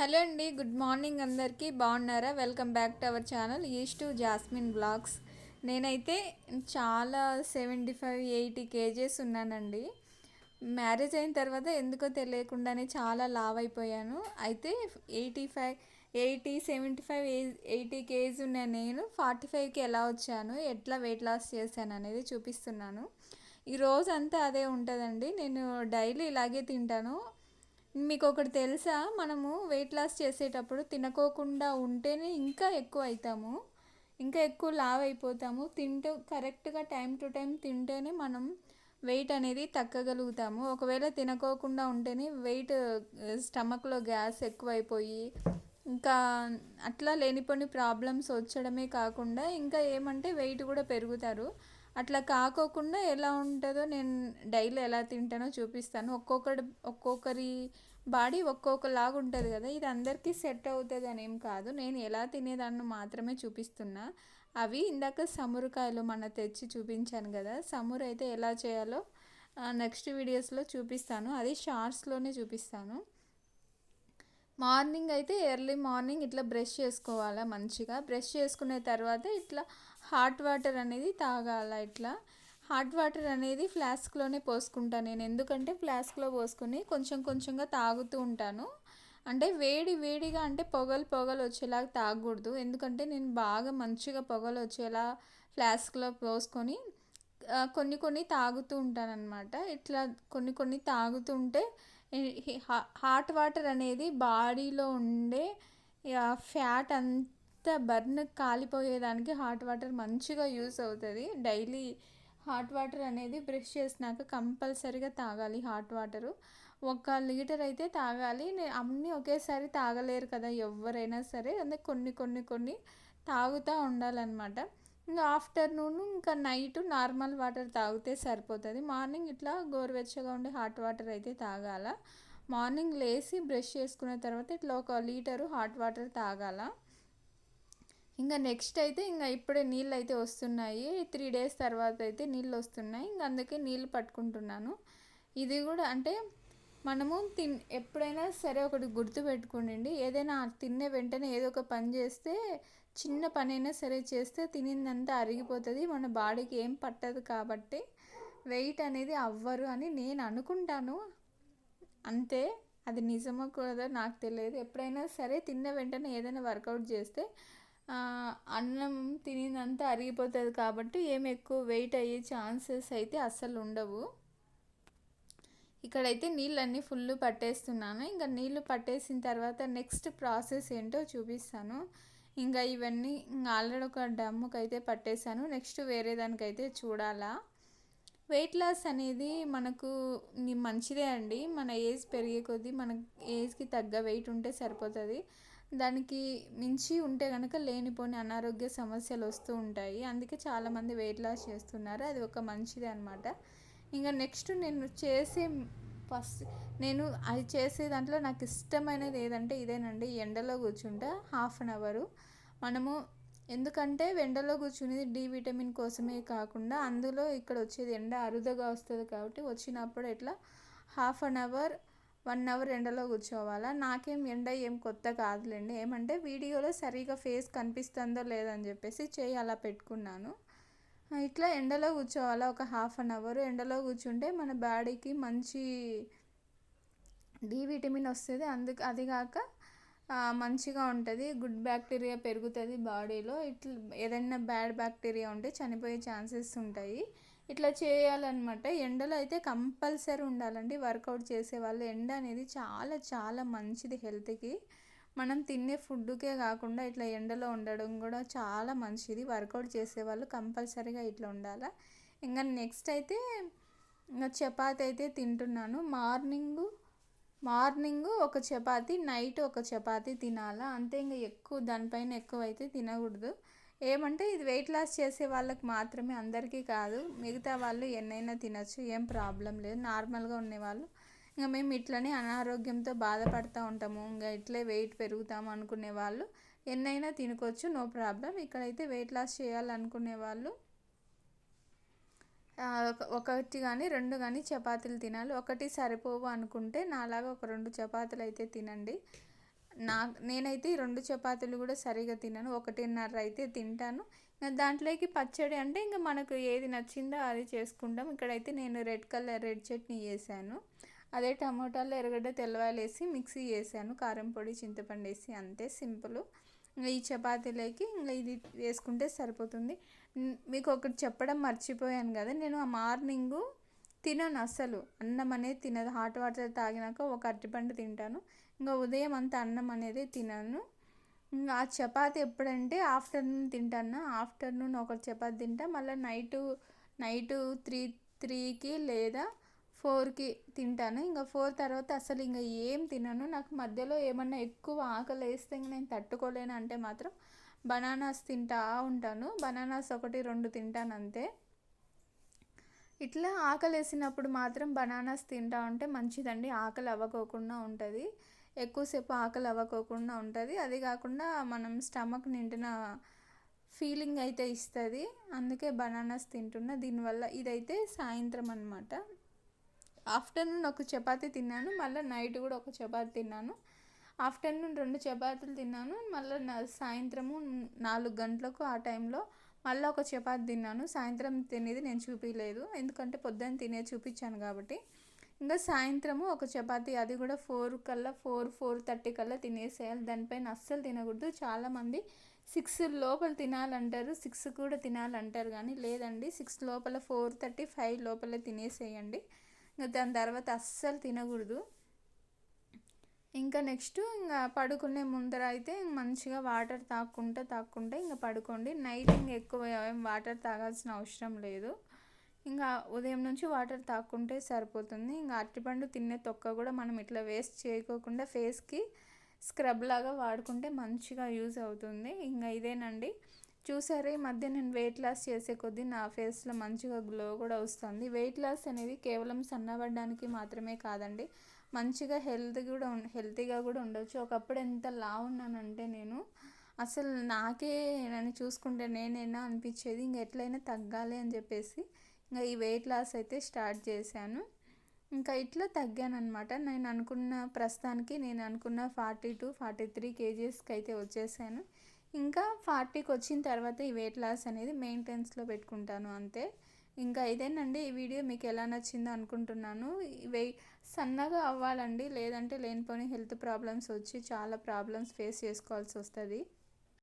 Hello అండి good morning అందరికీ. బాగున్నారా? Welcome back to our channel east to Jasmine blogs. నేనైతే చాలా సెవెంటీ ఫైవ్ ఎయిటీ కేజెస్ ఉన్నానండి. మ్యారేజ్ అయిన తర్వాత ఎందుకో తెలియకుండానే చాలా లావ్ అయిపోయాను. అయితే eighty five eighty seventy five eighty kg ఉన్న నేను ఫార్టీ ఫైవ్కి ఎలా వచ్చాను ఎట్లా వెయిట్ లాస్ చేశాను అనేది చూపిస్తున్నాను. ఈ రోజు అంతా అదే ఉంటుందండి. నేను డైలీ ఇలాగే తింటాను. మీకు ఒకటి తెలుసా? మనము వెయిట్ లాస్ చేసేటప్పుడు తినకోకుండా ఉంటేనే ఇంకా ఎక్కువ అవుతాము ఇంకా ఎక్కువ లావ్ అయిపోతాము. తింటూ కరెక్ట్గా టైం టు టైం తింటేనే మనం వెయిట్ అనేది తగ్గగలుగుతాము. ఒకవేళ తినకోకుండా ఉంటేనే వెయిట్ స్టమక్లో గ్యాస్ ఎక్కువైపోయి ఇంకా అట్లా లేనిపోని ప్రాబ్లమ్స్ వచ్చడమే కాకుండా ఇంకా ఏమంటే వెయిట్ కూడా పెరుగుతారు. అట్లా కాకోకుండా ఎలా ఉంటుందో నేను డైలీ ఎలా తింటానో చూపిస్తాను. ఒక్కొక్కటి ఒక్కొక్కరి బాడీ ఒక్కొక్కలాగా ఉంటుంది కదా ఇది అందరికీ సెట్ అవుతుంది అని ఏం కాదు. నేను ఎలా తినేదాన్ని మాత్రమే చూపిస్తున్నా. అవి ఇందాక సమురకాయలు మన తెచ్చి చూపించాను కదా సమురు అయితే ఎలా చేయాలో నెక్స్ట్ వీడియోస్లో చూపిస్తాను. అది షార్ట్స్లోనే చూపిస్తాను. మార్నింగ్ అయితే ఎర్లీ మార్నింగ్ ఇట్లా బ్రష్ చేసుకోవాలా మంచిగా. బ్రష్ చేసుకునే తర్వాత ఇట్లా హాట్ వాటర్ అనేది తాగాల ఇట్లా? హాట్ వాటర్ అనేది ఫ్లాస్క్లోనే పోసుకుంటాను నేను. ఎందుకంటే ఫ్లాస్క్లో పోసుకుని కొంచెం కొంచెంగా తాగుతూ ఉంటాను. అంటే వేడి వేడిగా అంటే పొగలు పొగలు వచ్చేలాగా తాగకూడదు. ఎందుకంటే నేను బాగా మంచిగా పొగలు వచ్చేలా ఫ్లాస్క్లో పోసుకొని కొన్ని కొన్ని తాగుతూ ఉంటాను అనమాట ఇట్లా కొన్ని కొన్ని తాగుతుంటే హాట్ వాటర్ అనేది బాడీలో ఉండే ఫ్యాట్ అంతా బర్న్ కాలిపోయేదానికి హాట్ వాటర్ మంచిగా యూస్ అవుతుంది. డైలీ హాట్ వాటర్ అనేది బ్రష్ చేసినాక కంపల్సరీగా తాగాలి హాట్ వాటరు. ఒక లీటర్ అయితే తాగాలి. అన్నీ ఒకేసారి తాగలేరు కదా ఎవరైనా సరే. అంటే కొన్ని కొన్ని కొన్ని తాగుతూ ఉండాలన్నమాట. ఇంకా ఆఫ్టర్నూన్ ఇంకా నైట్ నార్మల్ వాటర్ తాగితే సరిపోతుంది. మార్నింగ్ ఇట్లా గోరువెచ్చగా ఉండే హాట్ వాటర్ అయితే తాగాల. మార్నింగ్ లేచి బ్రష్ చేసుకున్న తర్వాత ఇట్లా ఒక లీటరు హాట్ వాటర్ తాగాల. ఇంకా నెక్స్ట్ అయితే ఇంకా ఇప్పుడే నీళ్ళు అయితే వస్తున్నాయి. త్రీ డేస్ తర్వాత అయితే నీళ్ళు వస్తున్నాయి ఇంకా అందుకే నీళ్ళు పట్టుకుంటున్నాను. ఇది కూడా అంటే మనము తిన్ ఎప్పుడైనా సరే ఒకటి గుర్తు పెట్టుకోండి ఏదైనా తిన్న వెంటనే ఏదో ఒక పని చేస్తే చిన్న పని అయినా సరే చేస్తే తినిందంతా అరిగిపోతుంది. మన బాడీకి ఏం పట్టదు కాబట్టి వెయిట్ అనేది అవ్వరు అని నేను అనుకుంటాను. అంతే. అది నిజమో కూడా నాకు తెలియదు. ఎప్పుడైనా సరే తిన్న వెంటనే ఏదైనా వర్కౌట్ చేస్తే అన్నం తినేదంతా అరిగిపోతుంది కాబట్టి ఏం ఎక్కువ వెయిట్ అయ్యే ఛాన్సెస్ అయితే అస్సలు ఉండవు. ఇక్కడైతే నీళ్ళన్నీ ఫుల్ పట్టేస్తున్నాను. ఇంకా నీళ్ళు పట్టేసిన తర్వాత నెక్స్ట్ ప్రాసెస్ ఏంటో చూపిస్తాను. ఇంకా ఇవన్నీ ఇంకా ఆల్రెడీ ఒక డమ్ముకి అయితే పట్టేశాను. నెక్స్ట్ వేరే దానికైతే చూడాలా. వెయిట్ లాస్ అనేది మనకు మంచిదే అండి. మన ఏజ్ పెరిగే కొద్దీ మన ఏజ్కి తగ్గ వెయిట్ ఉంటే సరిపోతుంది. దానికి మించి ఉంటే కనుక లేనిపోని అనారోగ్య సమస్యలు వస్తూ ఉంటాయి. అందుకే చాలామంది వెయిట్ లాస్ చేస్తున్నారు. అది ఒక మంచిది అనమాట ఇంకా నెక్స్ట్ నేను చేసే ఫస్ట్ నేను అది చేసే దాంట్లో నాకు ఇష్టమైనది ఏదంటే ఇదేనండి. ఎండలో కూర్చుంటా హాఫ్ అన్ అవరు మనము ఎందుకంటే ఎండలో కూర్చునేది డి విటమిన్ కోసమే కాకుండా అందులో ఇక్కడ వచ్చేది ఎండ అరుదుగా వస్తుంది కాబట్టి వచ్చినప్పుడు ఇట్లా half an hour one hour ఎండలో కూర్చోవాలా? నాకేం ఎండ ఏం కొత్త కాదులేండి. ఏమంటే వీడియోలో సరిగా ఫేస్ కనిపిస్తుందో లేదని చెప్పేసి చేయి అలా పెట్టుకున్నాను. ఇట్లా ఎండలో కూర్చోవాలా? ఒక హాఫ్ అన్ అవర్ ఎండలో కూర్చుంటే మన బాడీకి మంచి డి విటమిన్ వస్తుంది. అందుకు అది కాక మంచిగా ఉంటుంది. గుడ్ బ్యాక్టీరియా పెరుగుతుంది బాడీలో. ఇట్లా ఏదైనా బ్యాడ్ బ్యాక్టీరియా ఉంటే చనిపోయే ఛాన్సెస్ ఉంటాయి. ఇట్లా చేయాలన్నమాట. ఎండలో అయితే కంపల్సరీ ఉండాలండి. వర్కౌట్ చేసే వాళ్ళు ఎండ అనేది చాలా చాలా మంచిది హెల్త్కి. మనం తినే ఫుడ్కే కాకుండా ఇట్లా ఎండలో ఉండడం కూడా చాలా మంచిది. వర్కౌట్ చేసే వాళ్ళు కంపల్సరీగా ఇట్లా ఉండాలి. ఇంకా నెక్స్ట్ అయితే ఇంకా చపాతి అయితే తింటున్నాను. మార్నింగ్ మార్నింగ్ ఒక చపాతి నైట్ ఒక చపాతి తినాలా. అంతే ఇంకా ఎక్కువ దానిపైన ఎక్కువ అయితే తినకూడదు. ఏమంటే ఇది వెయిట్ లాస్ చేసే వాళ్ళకి మాత్రమే అందరికీ కాదు. మిగతా వాళ్ళు ఎన్నైనా తినచ్చు ఏం ప్రాబ్లం లేదు. నార్మల్గా ఉండేవాళ్ళు ఇంకా మేము ఇట్లనే అనారోగ్యంతో బాధపడుతూ ఉంటాము. ఇంకా ఇట్లే వెయిట్ పెరుగుతాము అనుకునే వాళ్ళు ఎన్నైనా తినుకోవచ్చు నో ప్రాబ్లం ఇక్కడైతే వెయిట్ లాస్ చేయాలనుకునే వాళ్ళు ఒకటి కానీ రెండు కానీ చపాతీలు తినాలి. ఒకటి సరిపోవు అనుకుంటే నాలాగా ఒక రెండు చపాతీలు అయితే తినండి. నా నేనైతే ఈ రెండు చపాతీలు కూడా సరిగా తినను. ఒకటిన్నర అయితే తింటాను. ఇంకా దాంట్లోకి పచ్చడి అంటే ఇంకా మనకు ఏది నచ్చిందో అది చేసుకుంటాం. ఇక్కడైతే నేను రెడ్ కలర్ రెడ్ చట్నీ చేశాను. అదే టమోటాలు ఎర్రగడ్డ తెల్లవాయలు వేసి మిక్సీ చేశాను. కారం పొడి చింతపండు వేసి అంతే సింపుల్. ఇంకా ఈ చపాతీలోకి ఇంకా ఇది వేసుకుంటే సరిపోతుంది. మీకు ఒకటి చెప్పడం మర్చిపోయాను కదా. నేను ఆ మార్నింగు తినను అసలు అన్నం అనేది తినదు. హాట్ వాటర్ తాగినాక ఒక అరటిపండు తింటాను. ఇంకా ఉదయం అంతా అన్నం అనేది తినను. ఇంకా ఆ చపాతి ఎప్పుడంటే ఆఫ్టర్నూన్ తింటాను. ఆఫ్టర్నూన్ ఒక చపాతి తింటా. మళ్ళీ నైటు నైటు త్రీ త్రీకి లేదా ఫోర్కి తింటాను. ఇంకా ఫోర్ తర్వాత అసలు ఇంకా ఏం తినను. నాకు మధ్యలో ఏమన్నా ఎక్కువ ఆకలి వేస్తే నేను తట్టుకోలేను అంటే మాత్రం బనానాస్ తింటా ఉంటాను. బనానాస్ ఒకటి రెండు తింటాను అంతే. ఇట్లా ఆకలి వేసినప్పుడు మాత్రం బనానాస్ తింటా ఉంటే మంచిదండి. ఆకలి అవ్వకోకుండా ఉంటుంది. ఎక్కువసేపు ఆకలి అవ్వకోకుండా ఉంటుంది. అది కాకుండా మనం స్టమక్ నిండిన ఫీలింగ్ అయితే ఇస్తుంది. అందుకే బనానాస్ తింటున్నా. దీనివల్ల ఇదైతే సాయంత్రం అనమాట ఆఫ్టర్నూన్ ఒక చపాతి తిన్నాను. మళ్ళీ నైట్ కూడా ఒక చపాతి తిన్నాను. ఆఫ్టర్నూన్ రెండు చపాతీలు తిన్నాను. మళ్ళీ సాయంత్రము నాలుగు గంటలకు ఆ టైంలో మళ్ళీ ఒక చపాతి తిన్నాను. సాయంత్రం తినేది నేను చూపించలేదు ఎందుకంటే పొద్దున్న తినే చూపించాను కాబట్టి. ఇంకా సాయంత్రము ఒక చపాతి అది కూడా ఫోర్ కల్లా ఫోర్ ఫోర్ థర్టీ కల్లా తినేసేయాలి. దానిపైన అస్సలు తినకూడదు. చాలామంది సిక్స్ లోపల తినాలంటారు సిక్స్ కూడా తినాలంటారు కానీ లేదండి. సిక్స్ లోపల ఫోర్ థర్టీ ఫైవ్ లోపల తినేసేయండి. ఇంకా దాని తర్వాత అస్సలు తినకూడదు. ఇంకా నెక్స్ట్ ఇంకా పడుకునే ముందర అయితే మంచిగా వాటర్ తాక్కుంటా తాక్కుంటే ఇంకా పడుకోండి. నైట్ ఇంకా ఎక్కువ వాటర్ తాగాల్సిన అవసరం లేదు. ఇంకా ఉదయం నుంచి వాటర్ తాక్కుంటే సరిపోతుంది. ఇంకా అరటిపండు తినే తొక్క కూడా మనం ఇట్లా వేస్ట్ చేయకోకుండా ఫేస్కి స్క్రబ్ లాగా వాడుకుంటే మంచిగా యూజ్ అవుతుంది. ఇంకా ఇదేనండి. చూసారే ఈ మధ్య నేను వెయిట్ లాస్ చేసే కొద్దీ నా ఫేస్లో మంచిగా గ్లో కూడా వస్తుంది. వెయిట్ లాస్ అనేది కేవలం సన్నబడడానికి మాత్రమే కాదండి. మంచిగా హెల్త్ కూడా హెల్తీగా కూడా ఉండొచ్చు. ఒకప్పుడు ఎంత లా ఉన్నానంటే నేను అసలు నాకే నన్ను చూసుకుంటే నేనైనా అనిపించేది ఇంకా ఎట్లయినా తగ్గాలి అని చెప్పేసి ఇంకా ఈ వెయిట్ లాస్ అయితే స్టార్ట్ చేశాను. ఇంకా ఇట్లా తగ్గాను అనమాట నేను అనుకున్న ప్రస్తుతానికి నేను అనుకున్న ఫార్టీ టు ఫార్టీ త్రీ కేజీస్కి అయితే వచ్చేసాను. ఇంకా ఫార్టీకి వచ్చిన తర్వాత ఈ వెయిట్ లాస్ అనేది మెయింటెన్స్లో పెట్టుకుంటాను అంతే. ఇంకా ఇదేనండి ఈ వీడియో మీకు ఎలా నచ్చిందో అనుకుంటున్నాను. వెయి సన్నగా అవ్వాలండి లేదంటే లేనిపోని హెల్త్ ప్రాబ్లమ్స్ వచ్చి చాలా ప్రాబ్లమ్స్ ఫేస్ చేసుకోవాల్సి వస్తుంది.